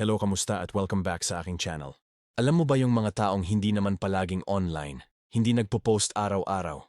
Hello, kamusta at welcome back sa aking channel. Alam mo ba yung mga taong hindi naman palaging online, hindi nagpo-post araw-araw?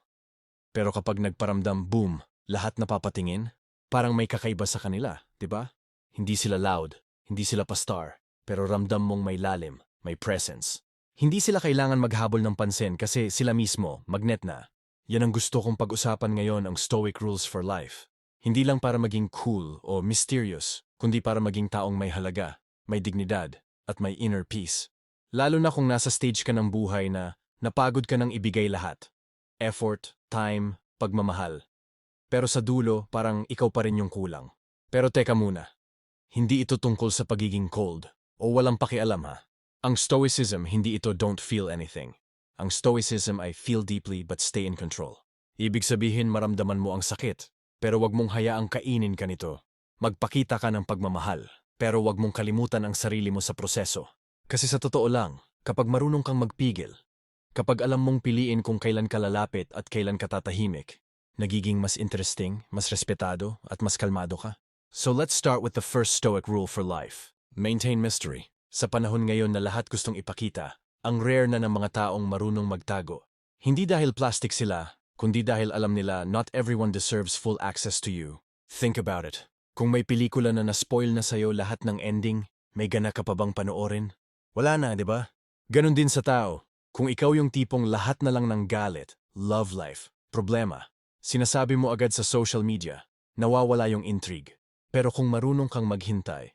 Pero kapag nagparamdam, boom, lahat napapatingin? Parang may kakaiba sa kanila, di ba? Hindi sila loud, hindi sila pastar, pero ramdam mong may lalim, may presence. Hindi sila kailangan maghabol ng pansin kasi sila mismo, magnet na. Yan ang gusto kong pag-usapan ngayon ang Stoic Rules for Life. Hindi lang para maging cool o mysterious, kundi para maging taong may halaga, may dignidad, at may inner peace. Lalo na kung nasa stage ka ng buhay na napagod ka ng ibigay lahat. Effort, time, pagmamahal. Pero sa dulo, parang ikaw pa rin yung kulang. Pero teka muna, hindi ito tungkol sa pagiging cold o walang pakialam ha. Ang stoicism, hindi ito don't feel anything. Ang stoicism ay feel deeply but stay in control. Ibig sabihin maramdaman mo ang sakit, pero wag mong hayaang kainin ka nito. Magpakita ka ng pagmamahal, pero wag mong kalimutan ang sarili mo sa proseso. Kasi sa totoo lang, kapag marunong kang magpigil, kapag alam mong piliin kung kailan ka lalapit at kailan ka tatahimik, nagiging mas interesting, mas respetado, at mas kalmado ka. So let's start with the first stoic rule for life. Maintain mystery. Sa panahon ngayon na lahat gustong ipakita, ang rare na ng mga taong marunong magtago. Hindi dahil plastic sila, kundi dahil alam nila not everyone deserves full access to you. Think about it. Kung may pelikula na na-spoil na sa'yo lahat ng ending, may gana ka pa bang panoorin? Wala na, di ba? Ganon din sa tao. Kung ikaw yung tipong lahat na lang ng galit, love life, problema, sinasabi mo agad sa social media, nawawala yung intrigue. Pero kung marunong kang maghintay,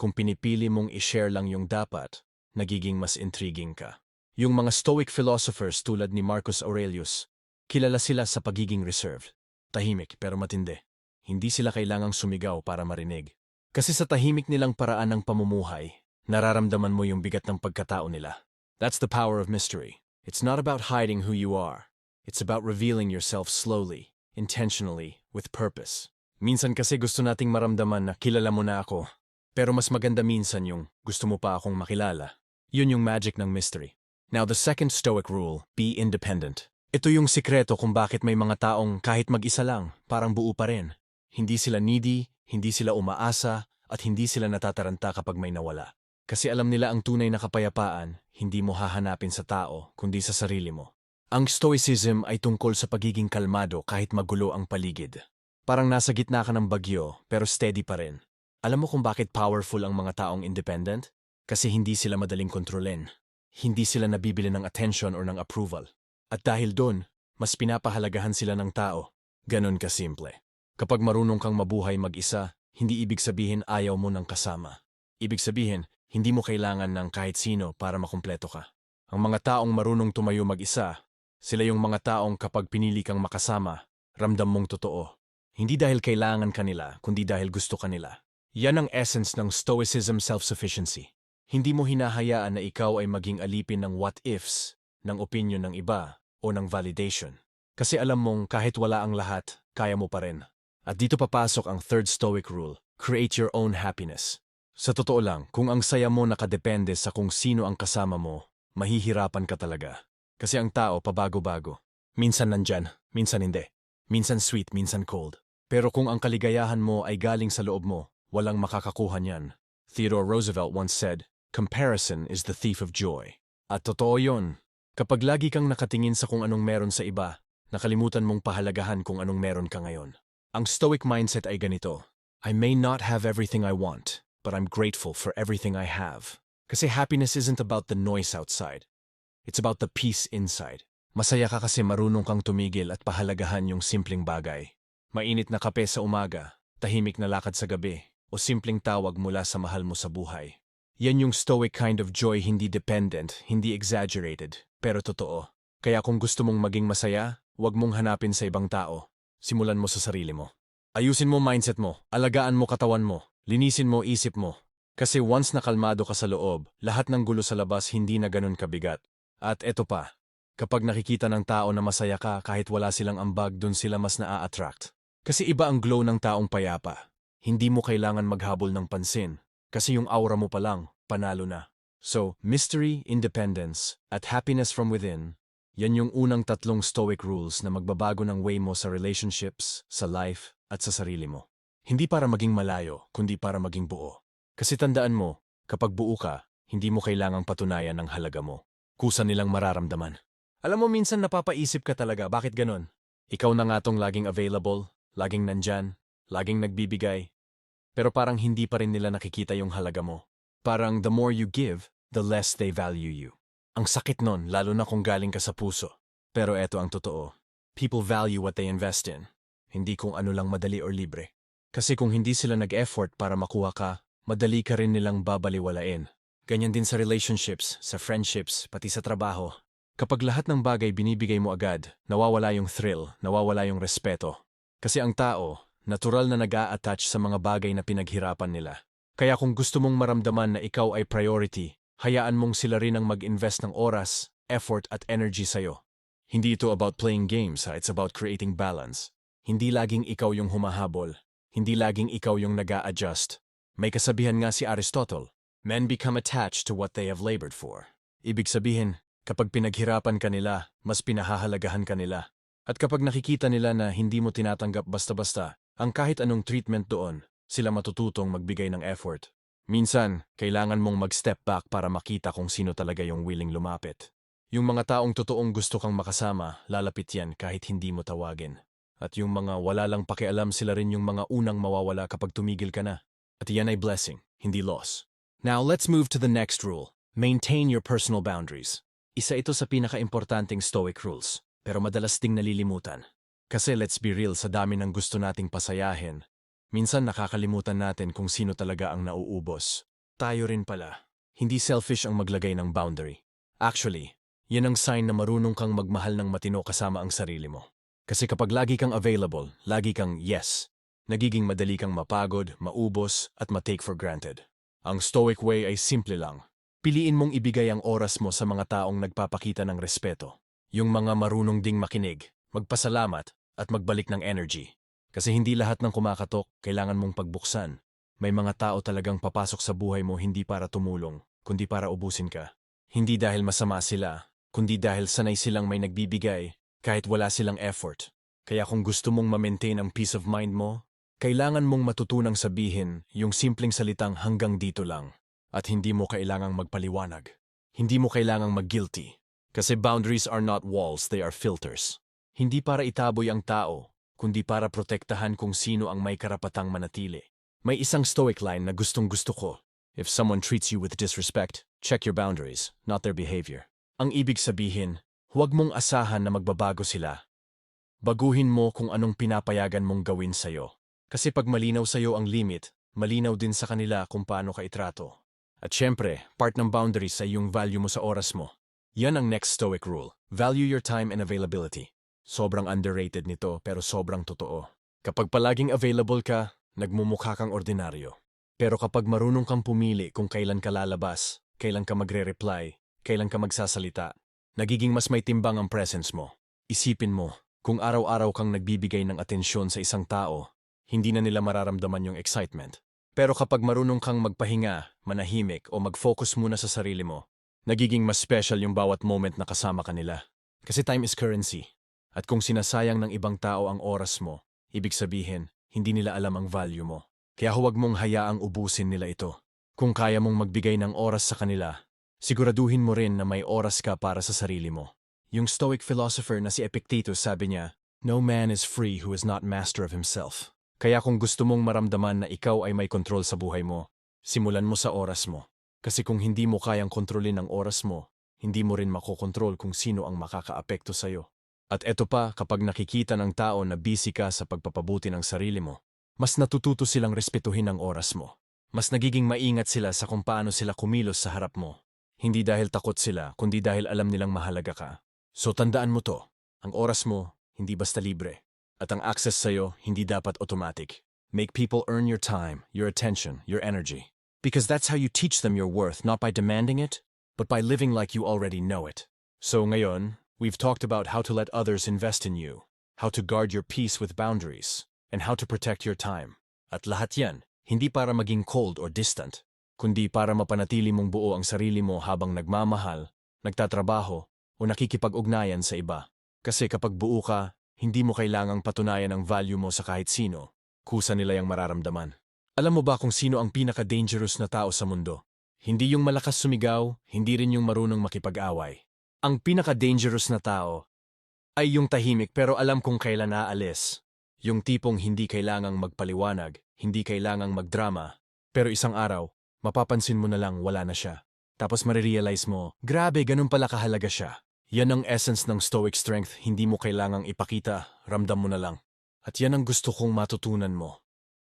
kung pinipili mong i-share lang yung dapat, nagiging mas intriguing ka. Yung mga Stoic philosophers tulad ni Marcus Aurelius, kilala sila sa pagiging reserved. Tahimik pero matindi. Hindi sila kailangang sumigaw para marinig. Kasi sa tahimik nilang paraan ng pamumuhay, nararamdaman mo yung bigat ng pagkatao nila. That's the power of mystery. It's not about hiding who you are. It's about revealing yourself slowly, intentionally, with purpose. Minsan kasi gusto nating maramdaman na kilala mo na ako, pero mas maganda minsan yung gusto mo pa akong makilala. Yun yung magic ng mystery. Now the second stoic rule, be independent. Ito yung sikreto kung bakit may mga taong kahit mag-isa lang, parang buo pa rin. Hindi sila needy, hindi sila umaasa, at hindi sila natataranta kapag may nawala. Kasi alam nila ang tunay na kapayapaan, hindi mo hahanapin sa tao, kundi sa sarili mo. Ang stoicism ay tungkol sa pagiging kalmado kahit magulo ang paligid. Parang nasa gitna ka ng bagyo, pero steady pa rin. Alam mo kung bakit powerful ang mga taong independent? Kasi hindi sila madaling kontrolin. Hindi sila nabibili ng attention or ng approval. At dahil doon, mas pinapahalagahan sila ng tao. Ganon kasimple. Kapag marunong kang mabuhay mag-isa, hindi ibig sabihin ayaw mo ng kasama. Ibig sabihin, hindi mo kailangan ng kahit sino para makumpleto ka. Ang mga taong marunong tumayo mag-isa, sila yung mga taong kapag pinili kang makasama, ramdam mong totoo. Hindi dahil kailangan kanila, kundi dahil gusto kanila. Yan ang essence ng Stoicism self-sufficiency. Hindi mo hinahayaan na ikaw ay maging alipin ng what-ifs, ng opinion ng iba, o ng validation. Kasi alam mong kahit wala ang lahat, kaya mo pa rin. At dito papasok ang third Stoic rule, create your own happiness. Sa totoo lang, kung ang saya mo nakadepende sa kung sino ang kasama mo, mahihirapan ka talaga. Kasi ang tao pabago-bago. Minsan nandyan, minsan hindi. Minsan sweet, minsan cold. Pero kung ang kaligayahan mo ay galing sa loob mo, walang makakakuha niyan. Theodore Roosevelt once said, Comparison is the thief of joy. At totoo yon. Kapag lagi kang nakatingin sa kung anong meron sa iba, nakalimutan mong pahalagahan kung anong meron ka ngayon. Ang stoic mindset ay ganito, I may not have everything I want, but I'm grateful for everything I have. Kasi happiness isn't about the noise outside. It's about the peace inside. Masaya ka kasi marunong kang tumigil at pahalagahan yung simpleng bagay. Mainit na kape sa umaga, tahimik na lakad sa gabi, o simpleng tawag mula sa mahal mo sa buhay. Yan yung stoic kind of joy hindi dependent, hindi exaggerated, pero totoo. Kaya kung gusto mong maging masaya, huwag mong hanapin sa ibang tao. Simulan mo sa sarili mo. Ayusin mo mindset mo, alagaan mo katawan mo, linisin mo isip mo. Kasi once nakalmado ka sa loob, lahat ng gulo sa labas hindi na ganun kabigat. At eto pa, kapag nakikita ng tao na masaya ka kahit wala silang ambag, dun sila mas naa-attract. Kasi iba ang glow ng taong payapa. Hindi mo kailangan maghabol ng pansin, kasi yung aura mo pa lang, panalo na. So, mystery, independence, at happiness from within, yan yung unang tatlong stoic rules na magbabago ng way mo sa relationships, sa life, at sa sarili mo. Hindi para maging malayo, kundi para maging buo. Kasi tandaan mo, Kapag buo ka, hindi mo kailangang patunayan ang halaga mo. Kusa nilang mararamdaman. Alam mo minsan napapaisip ka talaga, bakit ganon? Ikaw na nga tong laging available, laging nandyan, laging nagbibigay. Pero parang hindi pa rin nila nakikita yung halaga mo. Parang the more you give, the less they value you. Ang sakit nun, lalo na kung galing ka sa puso. Pero eto ang totoo. People value what they invest in. Hindi kung ano lang madali or libre. Kasi kung hindi sila nag-effort para makuha ka, madali ka rin nilang babaliwalain. Ganyan din sa relationships, sa friendships, pati sa trabaho. Kapag lahat ng bagay binibigay mo agad, nawawala yung thrill, nawawala yung respeto. Kasi ang tao, natural na nag attach sa mga bagay na pinaghirapan nila. Kaya kung gusto mong maramdaman na ikaw ay priority, hayaan mong sila rin ang mag-invest ng oras, effort at energy sa'yo. Hindi ito about playing games, ha? it's about creating balance. Hindi laging ikaw yung humahabol. Hindi laging ikaw yung nag adjust May kasabihan nga si Aristotle, men become attached to what they have labored for. Ibig sabihin, Kapag pinaghirapan ka nila, mas pinahahalagahan ka nila. At kapag nakikita nila na hindi mo tinatanggap basta-basta, ang kahit anong treatment doon, sila matututong magbigay ng effort. Minsan, kailangan mong mag-step back para makita kung sino talaga yung willing lumapit. Yung mga taong totoong gusto kang makasama, lalapit yan kahit hindi mo tawagin. At yung mga wala lang pakialam sila rin yung mga unang mawawala kapag tumigil ka na. At yan ay blessing, hindi loss. Now let's move to the next rule. Maintain your personal boundaries. Isa ito sa pinaka-importanting Stoic rules, pero madalas ding nalilimutan. Kasi let's be real sa dami ng gusto nating pasayahin, minsan nakakalimutan natin kung sino talaga ang nauubos. Tayo rin pala. Hindi selfish ang maglagay ng boundary. Actually, yan ang sign na marunong kang magmahal ng matino kasama ang sarili mo. Kasi kapag lagi kang available, lagi kang yes, nagiging madali kang mapagod, maubos, at matake for granted. Ang stoic way ay simple lang. Piliin mong ibigay ang oras mo sa mga taong nagpapakita ng respeto. Yung mga marunong ding makinig, magpasalamat, at magbalik ng energy. Kasi hindi lahat ng kumakatok kailangan mong pagbuksan. May mga tao talagang papasok sa buhay mo hindi para tumulong, kundi para ubusin ka. Hindi dahil masama sila, kundi dahil sanay silang may nagbibigay, kahit wala silang effort. Kaya kung gusto mong ma-maintain ang peace of mind mo, kailangan mong matutunang sabihin yung simpleng salitang hanggang dito lang. At hindi mo kailangang magpaliwanag. Hindi mo kailangang mag-guilty. Kasi boundaries are not walls, they are filters. Hindi para itaboy ang tao, kundi para protektahan kung sino ang may karapatang manatili. May isang stoic line na gustong gusto ko. If someone treats you with disrespect, check your boundaries, not their behavior. Ang ibig sabihin, huwag mong asahan na magbabago sila. Baguhin mo kung anong pinapayagan mong gawin sa'yo. Kasi pag malinaw sa'yo ang limit, malinaw din sa kanila kung paano ka itrato. At syempre, part ng boundaries ay yung value mo sa oras mo. Yan ang next stoic rule. Value your time and availability. Sobrang underrated nito pero sobrang totoo. Kapag palaging available ka, nagmumukha kang ordinaryo. Pero kapag marunong kang pumili kung kailan ka lalabas, kailan ka magre-reply, kailan ka magsasalita, nagiging mas may timbang ang presence mo. Isipin mo, kung araw-araw kang nagbibigay ng atensyon sa isang tao, hindi na nila mararamdaman yung excitement. Pero kapag marunong kang magpahinga, manahimik o mag-focus muna sa sarili mo, nagiging mas special yung bawat moment na kasama ka nila. Kasi time is currency. At kung sinasayang ng ibang tao ang oras mo, ibig sabihin, hindi nila alam ang value mo. Kaya huwag mong hayaang ubusin nila ito. Kung kaya mong magbigay ng oras sa kanila, siguraduhin mo rin na may oras ka para sa sarili mo. Yung Stoic philosopher na si Epictetus sabi niya, No man is free who is not master of himself. Kaya kung gusto mong maramdaman na ikaw ay may kontrol sa buhay mo, simulan mo sa oras mo. Kasi kung hindi mo kayang kontrolin ang oras mo, hindi mo rin makokontrol kung sino ang makakaapekto sa'yo. At eto pa, kapag nakikita ng tao na busy ka sa pagpapabuti ng sarili mo, mas natututo silang respetuhin ang oras mo. Mas nagiging maingat sila sa kung paano sila kumilos sa harap mo. Hindi dahil takot sila, kundi dahil alam nilang mahalaga ka. So tandaan mo to, ang oras mo, hindi basta libre. At ang access sa'yo, hindi dapat automatic. Make people earn your time, your attention, your energy. Because that's how you teach them your worth, not by demanding it, but by living like you already know it. So ngayon, we've talked about how to let others invest in you, how to guard your peace with boundaries, and how to protect your time. At lahat yan, hindi para maging cold or distant, kundi para mapanatili mong buo ang sarili mo habang nagmamahal, nagtatrabaho, o nakikipag-ugnayan sa iba. Kasi kapag buo ka, hindi mo kailangang patunayan ang value mo sa kahit sino. Kusa nila yung mararamdaman. Alam mo ba kung sino ang pinaka-dangerous na tao sa mundo? Hindi yung malakas sumigaw, hindi rin yung marunong makipag-away. Ang pinaka-dangerous na tao ay yung tahimik pero alam kung kailan aalis. Yung tipong hindi kailangang magpaliwanag, hindi kailangang magdrama, pero isang araw, mapapansin mo na lang wala na siya. Tapos marirealize mo, grabe, ganun pala kahalaga siya. Yan ang essence ng stoic strength, hindi mo kailangang ipakita, ramdam mo na lang. At yan ang gusto kong matutunan mo.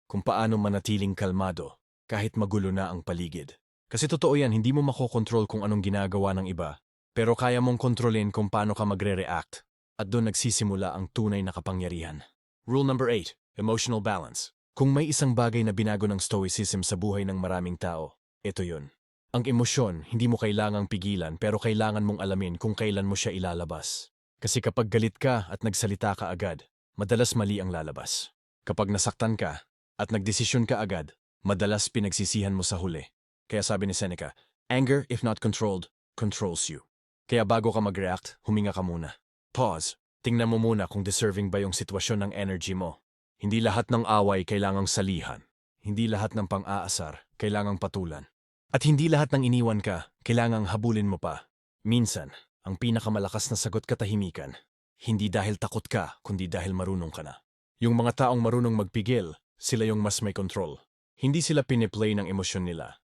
Kung paano manatiling kalmado, kahit magulo na ang paligid. Kasi totoo yan, hindi mo makokontrol kung anong ginagawa ng iba, pero kaya mong kontrolin kung paano ka magre-react. At doon nagsisimula ang tunay na kapangyarihan. Rule number 8, emotional balance. Kung may isang bagay na binago ng stoicism sa buhay ng maraming tao, ito yun. Ang emosyon, hindi mo kailangang pigilan pero kailangan mong alamin kung kailan mo siya ilalabas. Kasi kapag galit ka at nagsalita ka agad, madalas mali ang lalabas. Kapag nasaktan ka at nagdesisyon ka agad, madalas pinagsisihan mo sa huli. Kaya sabi ni Seneca, anger, if not controlled, controls you. Kaya bago ka mag-react, huminga ka muna. Pause. Tingnan mo muna kung deserving ba yung sitwasyon ng energy mo. Hindi lahat ng away kailangang salihan. Hindi lahat ng pang-aasar kailangang patulan. At hindi lahat ng iniwan ka, kailangang habulin mo pa. Minsan, ang pinakamalakas na sagot katahimikan, hindi dahil takot ka, kundi dahil marunong ka na. Yung mga taong marunong magpigil, sila yung mas may control. Hindi sila piniplay ng emosyon nila.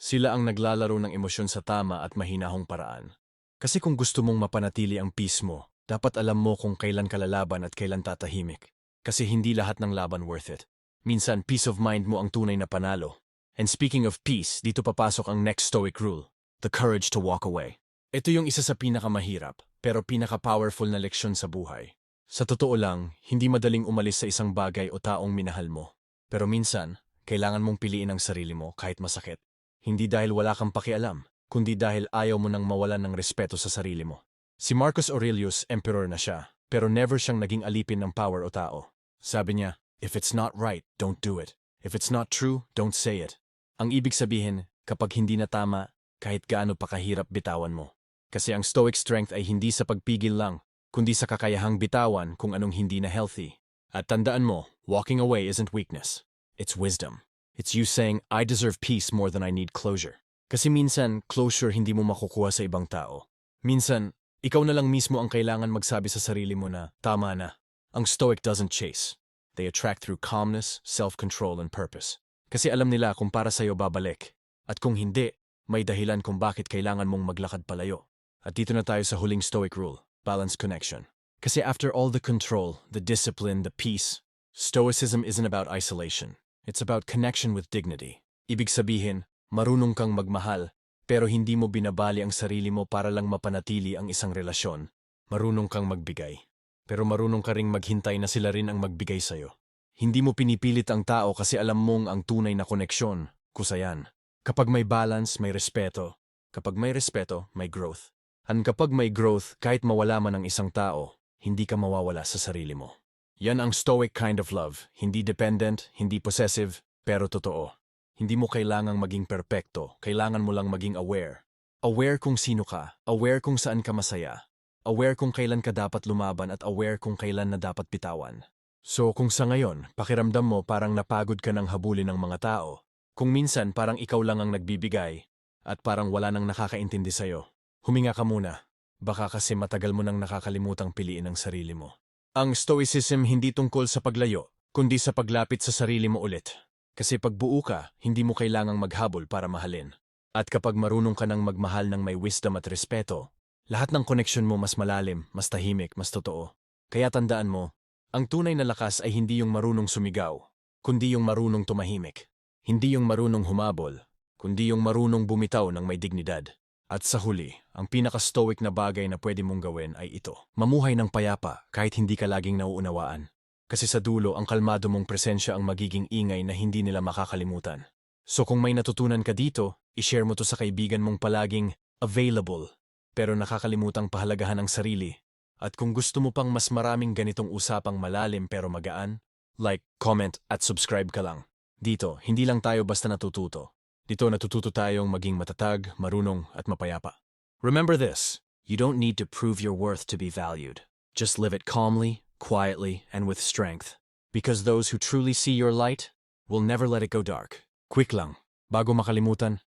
Sila ang naglalaro ng emosyon sa tama at mahinahong paraan. Kasi kung gusto mong mapanatili ang peace mo, dapat alam mo kung kailan ka lalaban at kailan tatahimik. Kasi hindi lahat ng laban worth it. Minsan, peace of mind mo ang tunay na panalo. And speaking of peace, dito papasok ang next stoic rule, the courage to walk away. Ito yung isa sa pinakamahirap, pero pinaka-powerful na leksyon sa buhay. Sa totoo lang, hindi madaling umalis sa isang bagay o taong minahal mo. Pero minsan, kailangan mong piliin ang sarili mo kahit masakit. Hindi dahil wala kang pakialam, kundi dahil ayaw mo nang mawalan ng respeto sa sarili mo. Si Marcus Aurelius, emperor na siya, pero never siyang naging alipin ng power o tao. Sabi niya, if it's not right, don't do it. If it's not true, don't say it. Ang ibig sabihin, kapag hindi na tama, kahit gaano pa kahirap bitawan mo. Kasi ang stoic strength ay hindi sa pagpigil lang, kundi sa kakayahang bitawan kung anong hindi na healthy. At tandaan mo, walking away isn't weakness. It's wisdom. It's you saying, I deserve peace more than I need closure. Kasi minsan, closure hindi mo makukuha sa ibang tao. Minsan, ikaw na lang mismo ang kailangan magsabi sa sarili mo na, tama na. Ang stoic doesn't chase. They attract through calmness, self-control, and purpose. Kasi alam nila kung para sa'yo babalik. At kung hindi, may dahilan kung bakit kailangan mong maglakad palayo. At dito na tayo sa huling stoic rule, balance connection. Kasi after all the control, the discipline, the peace, stoicism isn't about isolation. It's about connection with dignity. Ibig sabihin, marunong kang magmahal, pero hindi mo binabali ang sarili mo para lang mapanatili ang isang relasyon. Marunong kang magbigay. Pero marunong ka ring maghintay na sila rin ang magbigay sa'yo. Hindi mo pinipilit ang tao kasi alam mong ang tunay na koneksyon, kusayan. Kapag may balance, may respeto. Kapag may respeto, may growth. At kapag may growth, kahit mawala man ang isang tao, hindi ka mawawala sa sarili mo. Yan ang stoic kind of love, hindi dependent, hindi possessive, pero totoo. Hindi mo kailangang maging perpekto, kailangan mo lang maging aware. Aware kung sino ka, aware kung saan ka masaya, aware kung kailan ka dapat lumaban at aware kung kailan na dapat bitawan. So kung sa ngayon, pakiramdam mo parang napagod ka ng habulin ng mga tao, kung minsan parang ikaw lang ang nagbibigay, at parang wala nang nakakaintindi sa'yo, huminga ka muna. Baka kasi matagal mo nang nakakalimutang piliin ang sarili mo. Ang stoicism hindi tungkol sa paglayo, kundi sa paglapit sa sarili mo ulit. Kasi pagbuo ka, hindi mo kailangang maghabol para mahalin. At kapag marunong ka nang magmahal ng may wisdom at respeto, lahat ng koneksyon mo mas malalim, mas tahimik, mas totoo. Kaya tandaan mo, ang tunay na lakas ay hindi yung marunong sumigaw, kundi yung marunong tumahimik. Hindi yung marunong humabol, kundi yung marunong bumitaw ng may dignidad. At sa huli, ang pinaka-stoic na bagay na pwede mong gawin ay ito. Mamuhay ng payapa kahit hindi ka laging nauunawaan. Kasi sa dulo, ang kalmado mong presensya ang magiging ingay na hindi nila makakalimutan. So kung may natutunan ka dito, ishare mo to sa kaibigan mong palaging available, pero nakakalimutang pahalagahan ang sarili at kung gusto mo pang mas maraming ganitong usapang malalim pero magaan, like, comment at subscribe ka lang. Dito, hindi lang tayo basta natututo. Dito natututo tayong maging matatag, marunong at mapayapa. Remember this, you don't need to prove your worth to be valued. Just live it calmly, quietly, and with strength. Because those who truly see your light will never let it go dark. Quick lang, bago makalimutan,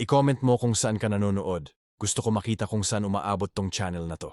I-comment mo kung saan ka nanonood. Gusto ko makita kung saan umaabot tong channel na to.